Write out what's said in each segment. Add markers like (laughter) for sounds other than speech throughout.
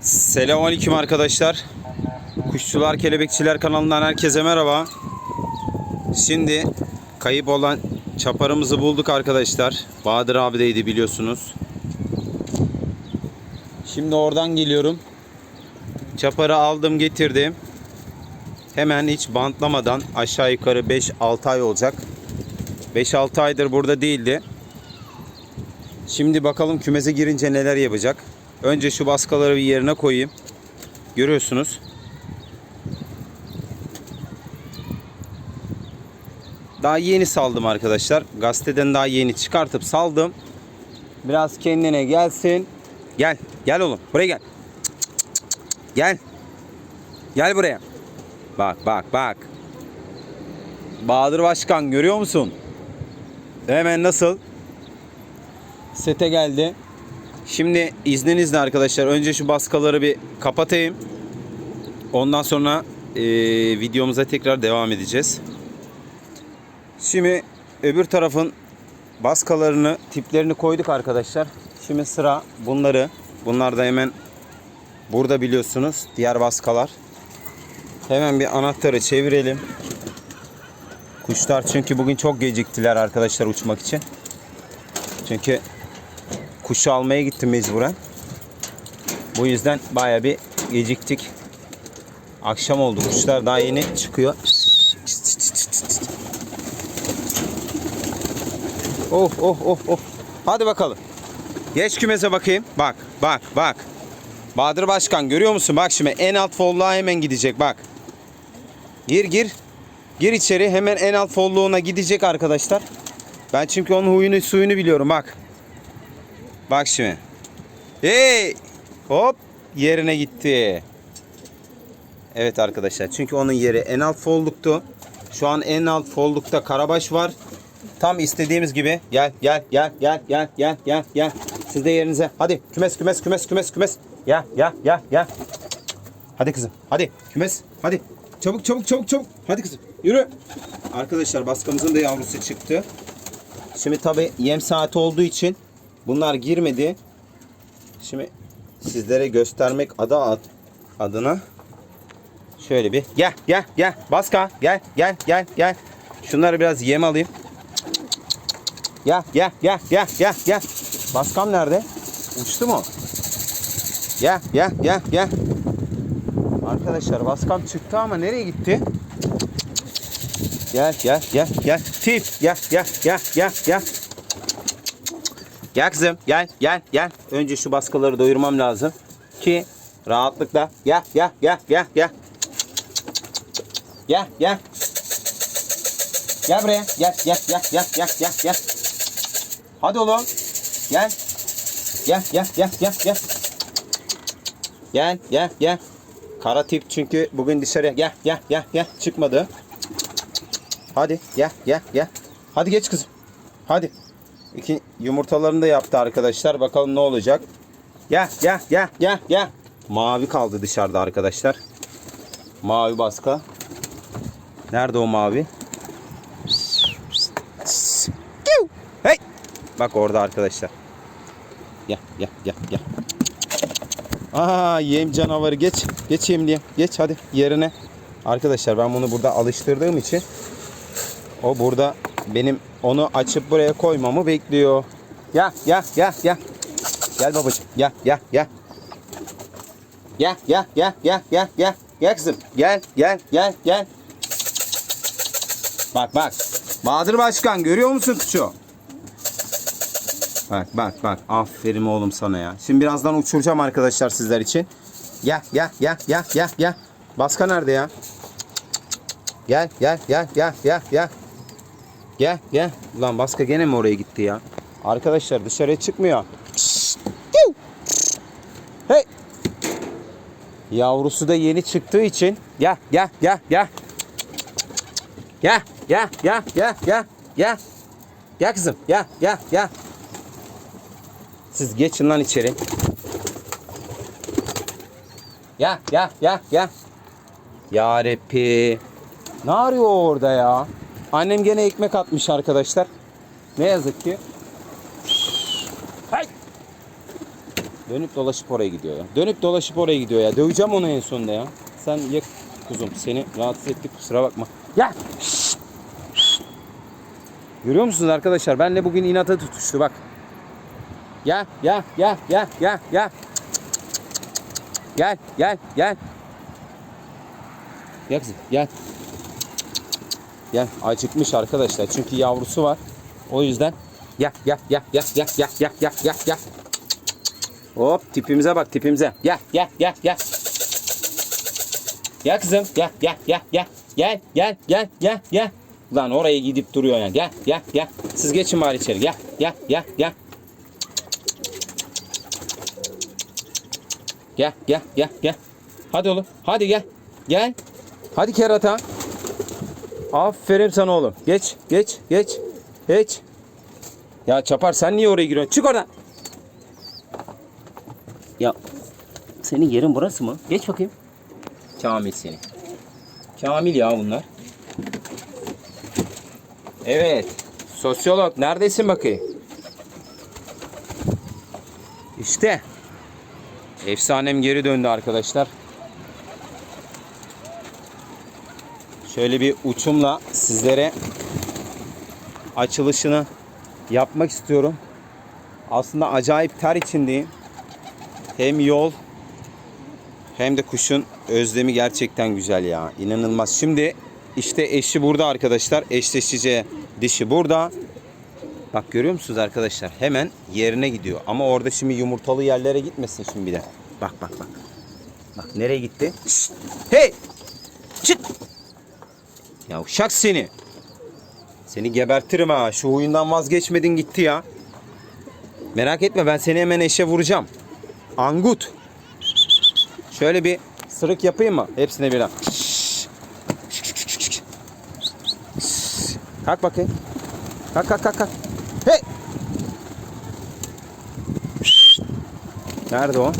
Selamünaleyküm arkadaşlar. Kuşçular Kelebekçiler kanalından herkese merhaba. Şimdi kayıp olan çaparımızı bulduk arkadaşlar. Bahadır abideydi biliyorsunuz. Şimdi oradan geliyorum. Çaparı aldım getirdim. Hemen hiç bantlamadan aşağı yukarı 5-6 ay olacak. 5-6 aydır burada değildi. Şimdi bakalım kümese girince neler yapacak. Önce şu baskaları bir yerine koyayım. Görüyorsunuz. Daha yeni saldım arkadaşlar. Gazeteden daha yeni çıkartıp saldım. Biraz kendine gelsin. Gel. Gel oğlum. Buraya gel. Gel. Gel buraya. Bak bak bak. Bahadır Başkan görüyor musun? Hemen nasıl? Sete geldi. Şimdi izninizle arkadaşlar önce şu baskaları bir kapatayım. Ondan sonra e, videomuza tekrar devam edeceğiz. Şimdi öbür tarafın baskalarını, tiplerini koyduk arkadaşlar. Şimdi sıra bunları. Bunlar da hemen burada biliyorsunuz diğer baskalar. Hemen bir anahtarı çevirelim. Kuşlar çünkü bugün çok geciktiler arkadaşlar uçmak için. Çünkü kuşu almaya gittim mecburen. Bu yüzden baya bir geciktik. Akşam oldu. Kuşlar daha yeni çıkıyor. Of of of of. Hadi bakalım. Geç kümese bakayım. Bak bak bak. Bahadır Başkan görüyor musun? Bak şimdi en alt folluğa hemen gidecek bak. Gir gir. Gir içeri hemen en alt folluğuna gidecek arkadaşlar. Ben çünkü onun huyunu suyunu biliyorum bak. Bak şimdi. Hey! Hop! Yerine gitti. Evet arkadaşlar. Çünkü onun yeri en alt folduktu. Şu an en alt foldukta karabaş var. Tam istediğimiz gibi. Gel gel gel gel gel gel gel gel. Siz de yerinize. Hadi kümes kümes kümes kümes kümes. Ya ya ya ya. Hadi kızım. Hadi kümes. Hadi. Çabuk çabuk çabuk çabuk. Hadi kızım. Yürü. Arkadaşlar baskamızın da yavrusu çıktı. Şimdi tabi yem saati olduğu için bunlar girmedi. Şimdi sizlere göstermek adı adına şöyle bir gel gel gel baska gel gel gel gel. Şunları biraz yem alayım. Gel gel gel gel gel gel. Baskam nerede? Uçtu mu? Gel gel gel gel. Arkadaşlar baskam çıktı ama nereye gitti? Gel gel gel gel. Tip gel gel gel gel gel. Gel kızım gel gel gel. Önce şu baskaları doyurmam lazım ki rahatlıkla gel gel gel gel gel. Gel gel. Gel buraya. Gel gel gel gel gel gel gel. Hadi oğlum. Gel. Gel gel gel gel gel. Gel gel gel. Kara tip çünkü bugün dışarıya gel gel gel gel çıkmadı. Hadi gel gel gel. Hadi geç kızım. Hadi. İki yumurtalarını da yaptı arkadaşlar. Bakalım ne olacak. Gel gel gel gel gel. Mavi kaldı dışarıda arkadaşlar. Mavi baska. Nerede o mavi? Hey! Bak orada arkadaşlar. Gel gel gel gel. Aa yem canavarı geç. Geç yemliğe. Geç hadi yerine. Arkadaşlar ben bunu burada alıştırdığım için o burada benim onu açıp buraya koymamı bekliyor. Gel gel gel gel. Gel babacığım gel gel gel. Gel gel gel gel gel gel. Gel kızım gel gel gel gel. Bak bak. Bahadır Başkan görüyor musun kuşu? Bak bak bak. Aferin oğlum sana ya. Şimdi birazdan uçuracağım arkadaşlar sizler için. Gel gel gel gel gel gel. Baska nerede ya? Gel gel gel gel gel gel. Gel gel. Ulan Baska gene mi oraya gitti ya? Arkadaşlar dışarıya çıkmıyor. Hey. Yavrusu da yeni çıktığı için gel gel gel gel. Gel gel gel gel gel gel. Gel kızım gel gel gel. Siz geçin lan içeri. Gel gel gel gel. Ya. Ne arıyor orada ya? Annem gene ekmek atmış arkadaşlar. Ne yazık ki. Hay. Dönüp dolaşıp oraya gidiyor ya. Dönüp dolaşıp oraya gidiyor ya. Döveceğim onu en sonunda ya. Sen ye kuzum. Seni rahatsız ettik kusura bakma. Ya. Görüyor musunuz arkadaşlar? Benle bugün inata tutuştu bak. Ya ya ya ya ya ya. Gel gel gel. Gel kızım gel. Gel acıkmış arkadaşlar çünkü yavrusu var. O yüzden gel gel gel gel gel gel gel gel gel gel. Hop tipimize bak tipimize. Gel gel gel gel. Gel kızım gel gel gel gel. Gel gel gel gel gel. Lan oraya gidip duruyor ya. Gel gel gel. Siz geçin bari içeri. Gel gel gel gel. Gel gel gel gel. Hadi oğlum. Hadi gel. Gel. Hadi kerata. Aferin sana oğlum. Geç geç geç. Geç. Ya Çapar sen niye oraya giriyorsun? Çık oradan. Ya senin yerin burası mı? Geç bakayım. Kamil seni. Kamil ya bunlar. Evet. Sosyolog neredesin bakayım? İşte. Efsanem geri döndü arkadaşlar. Şöyle bir uçumla sizlere açılışını yapmak istiyorum. Aslında acayip ter içindeyim. Hem yol hem de kuşun özlemi gerçekten güzel ya. İnanılmaz. Şimdi işte eşi burada arkadaşlar. Eşleşeceği dişi burada. Bak görüyor musunuz arkadaşlar? Hemen yerine gidiyor. Ama orada şimdi yumurtalı yerlere gitmesin şimdi bir de. Bak bak bak. Bak nereye gitti? Şşt! Hey! Çık! Ya uşak seni. Seni gebertirim ha. Şu huyundan vazgeçmedin gitti ya. Merak etme ben seni hemen eşe vuracağım. Angut. Şöyle bir sırık yapayım mı? Hepsine birden. Kalk bakayım. Kalk kalk kalk kalk. Hey! Nerede o?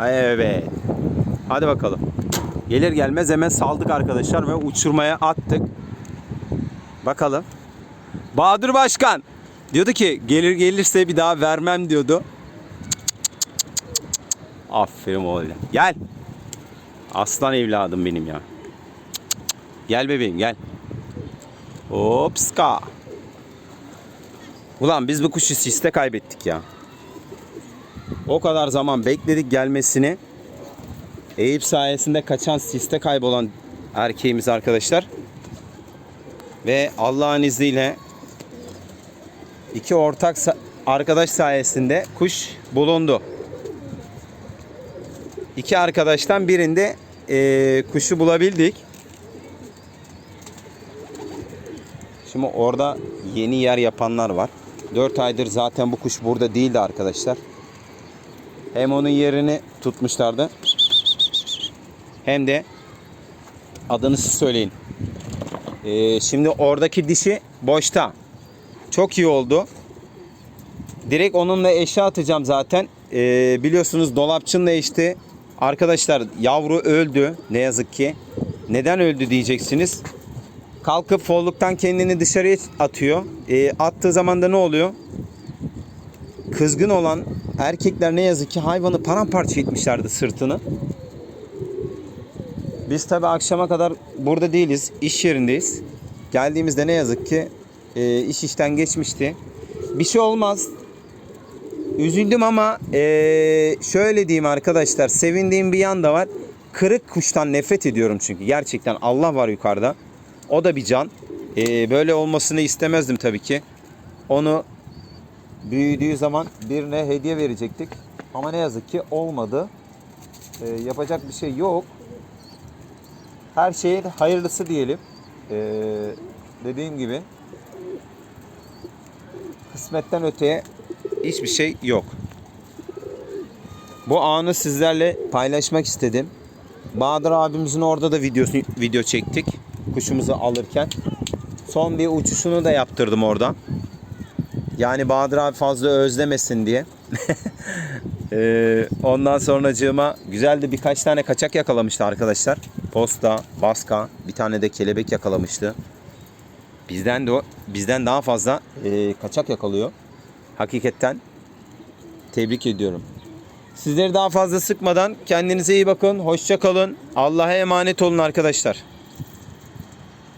Evet. Hadi bakalım. Gelir gelmez hemen saldık arkadaşlar ve uçurmaya attık. Bakalım. Bahadır Başkan diyordu ki gelir gelirse bir daha vermem diyordu. Aferin oğlum. Gel. Aslan evladım benim ya. Gel bebeğim gel. Hopska. Ulan biz bu kuşu siste kaybettik ya. O kadar zaman bekledik gelmesini. Eyüp sayesinde kaçan siste kaybolan erkeğimiz arkadaşlar. Ve Allah'ın izniyle iki ortak arkadaş sayesinde kuş bulundu. İki arkadaştan birinde eee, kuşu bulabildik. Şimdi orada yeni yer yapanlar var. 4 aydır zaten bu kuş burada değildi arkadaşlar. Hem onun yerini tutmuşlardı. Hem de adını siz söyleyin. Ee, şimdi oradaki dişi boşta. Çok iyi oldu. Direkt onunla eşe atacağım zaten. Ee, biliyorsunuz dolapçınla eşti. Arkadaşlar yavru öldü ne yazık ki. Neden öldü diyeceksiniz. Kalkıp folluktan kendini dışarıya atıyor. Ee, attığı zaman da ne oluyor? Kızgın olan erkekler ne yazık ki hayvanı paramparça etmişlerdi sırtını. Biz tabi akşama kadar burada değiliz. iş yerindeyiz. Geldiğimizde ne yazık ki e, iş işten geçmişti. Bir şey olmaz. Üzüldüm ama e, şöyle diyeyim arkadaşlar. Sevindiğim bir yan da var. Kırık kuştan nefret ediyorum çünkü. Gerçekten Allah var yukarıda. O da bir can. E, böyle olmasını istemezdim tabii ki. Onu büyüdüğü zaman birine hediye verecektik. Ama ne yazık ki olmadı. E, yapacak bir şey yok. Her şeyin hayırlısı diyelim. E, dediğim gibi kısmetten öteye hiçbir şey yok. Bu anı sizlerle paylaşmak istedim. Bahadır abimizin orada da videosu, video çektik. Kuşumuzu alırken. Son bir uçuşunu da yaptırdım oradan. Yani Bahadır abi fazla özlemesin diye. (laughs) Ee, ondan sonracığıma güzel de birkaç tane kaçak yakalamıştı arkadaşlar. Posta, baska, bir tane de kelebek yakalamıştı. Bizden de o, bizden daha fazla e, kaçak yakalıyor. Hakikaten tebrik ediyorum. Sizleri daha fazla sıkmadan kendinize iyi bakın. Hoşça kalın. Allah'a emanet olun arkadaşlar.